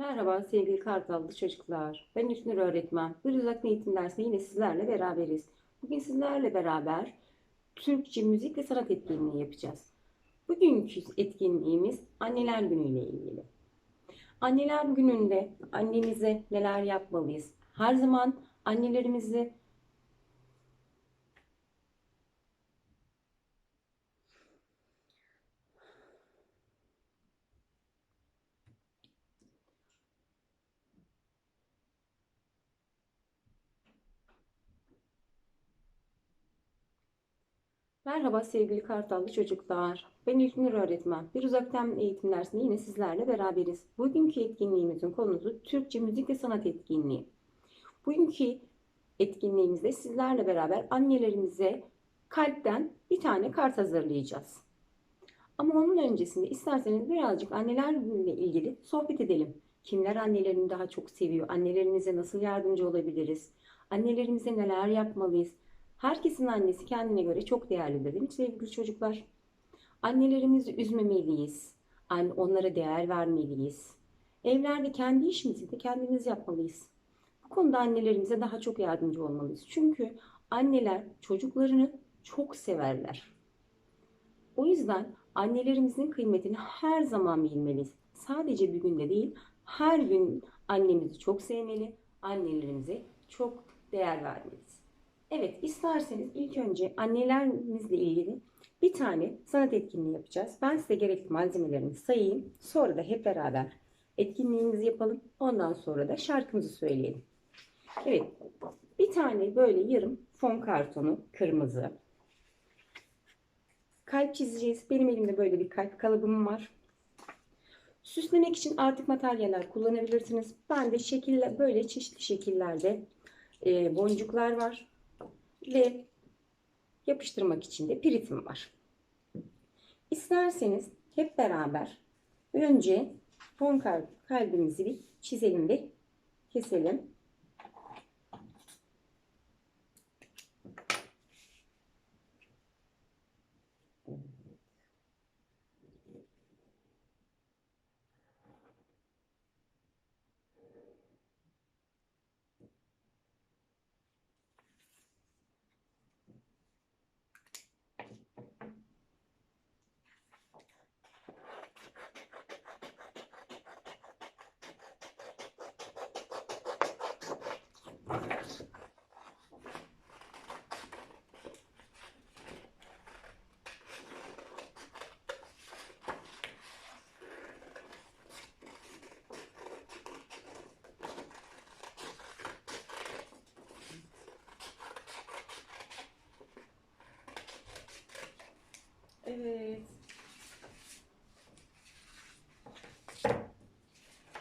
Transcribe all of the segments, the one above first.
Merhaba sevgili Kartallı çocuklar. Ben İlknur öğretmen. Bir uzaktan eğitim dersinde yine sizlerle beraberiz. Bugün sizlerle beraber Türkçe müzik ve sanat etkinliği yapacağız. Bugünkü etkinliğimiz Anneler Günü ile ilgili. Anneler Günü'nde annemize neler yapmalıyız? Her zaman annelerimizi Merhaba sevgili Kartallı çocuklar. Ben İlknur öğretmen. Bir uzaktan eğitim dersinde yine sizlerle beraberiz. Bugünkü etkinliğimizin konusu Türkçe müzik ve sanat etkinliği. Bugünkü etkinliğimizde sizlerle beraber annelerimize kalpten bir tane kart hazırlayacağız. Ama onun öncesinde isterseniz birazcık anneler günüyle ilgili sohbet edelim. Kimler annelerini daha çok seviyor? Annelerimize nasıl yardımcı olabiliriz? Annelerimize neler yapmalıyız? Herkesin annesi kendine göre çok değerlidir değil mi sevgili çocuklar? Annelerimizi üzmemeliyiz. Onlara değer vermeliyiz. Evlerde kendi işimizi de kendimiz yapmalıyız. Bu konuda annelerimize daha çok yardımcı olmalıyız. Çünkü anneler çocuklarını çok severler. O yüzden annelerimizin kıymetini her zaman bilmeliyiz. Sadece bir günde değil, her gün annemizi çok sevmeli, annelerimize çok değer vermeliyiz. Evet, isterseniz ilk önce annelerimizle ilgili bir tane sanat etkinliği yapacağız. Ben size gerekli malzemelerimi sayayım. Sonra da hep beraber etkinliğimizi yapalım. Ondan sonra da şarkımızı söyleyelim. Evet, bir tane böyle yarım fon kartonu kırmızı. Kalp çizeceğiz. Benim elimde böyle bir kalp kalıbım var. Süslemek için artık materyaller kullanabilirsiniz. Ben de şekiller böyle çeşitli şekillerde e, boncuklar var ve yapıştırmak için de piritim var. İsterseniz hep beraber önce fon kalbimizi bir çizelim ve keselim. Evet.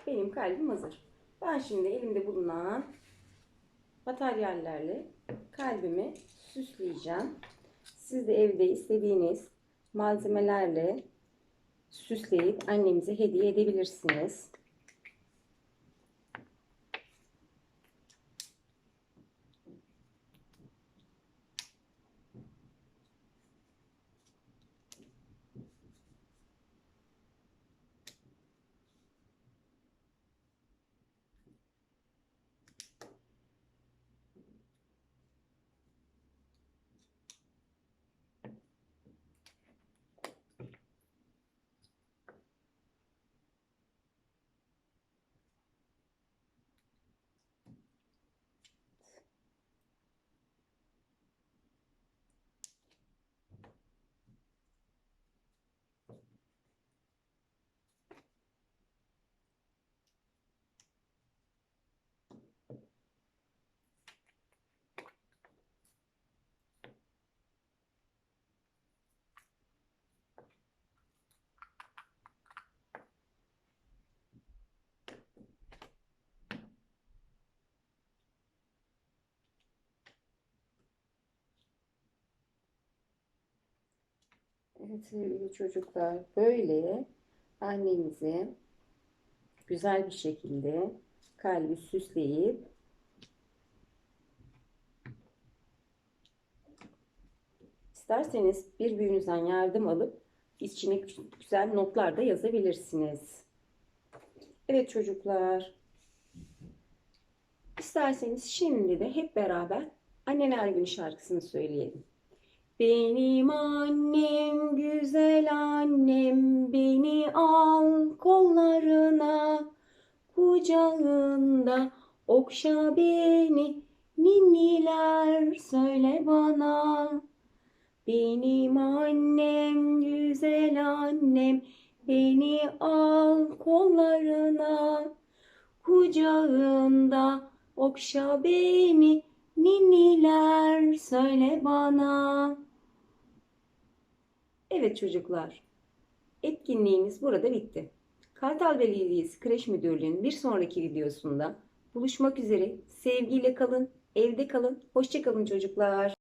Benim kalbim hazır. Ben şimdi elimde bulunan materyallerle kalbimi süsleyeceğim. Siz de evde istediğiniz malzemelerle süsleyip annemize hediye edebilirsiniz. Sevgili çocuklar böyle annemizi güzel bir şekilde kalbi süsleyip isterseniz bir büyüğünüzden yardım alıp içine güzel notlar da yazabilirsiniz. Evet çocuklar. İsterseniz şimdi de hep beraber Anneler Günü şarkısını söyleyelim. Benim annem güzel annem beni al kollarına kucağında okşa beni ninniler söyle bana. Benim annem güzel annem beni al kollarına kucağında okşa beni ninniler söyle bana. Evet çocuklar, etkinliğimiz burada bitti. Kartal Belediyesi Kreş Müdürlüğü'nün bir sonraki videosunda buluşmak üzere. Sevgiyle kalın, evde kalın, hoşça kalın çocuklar.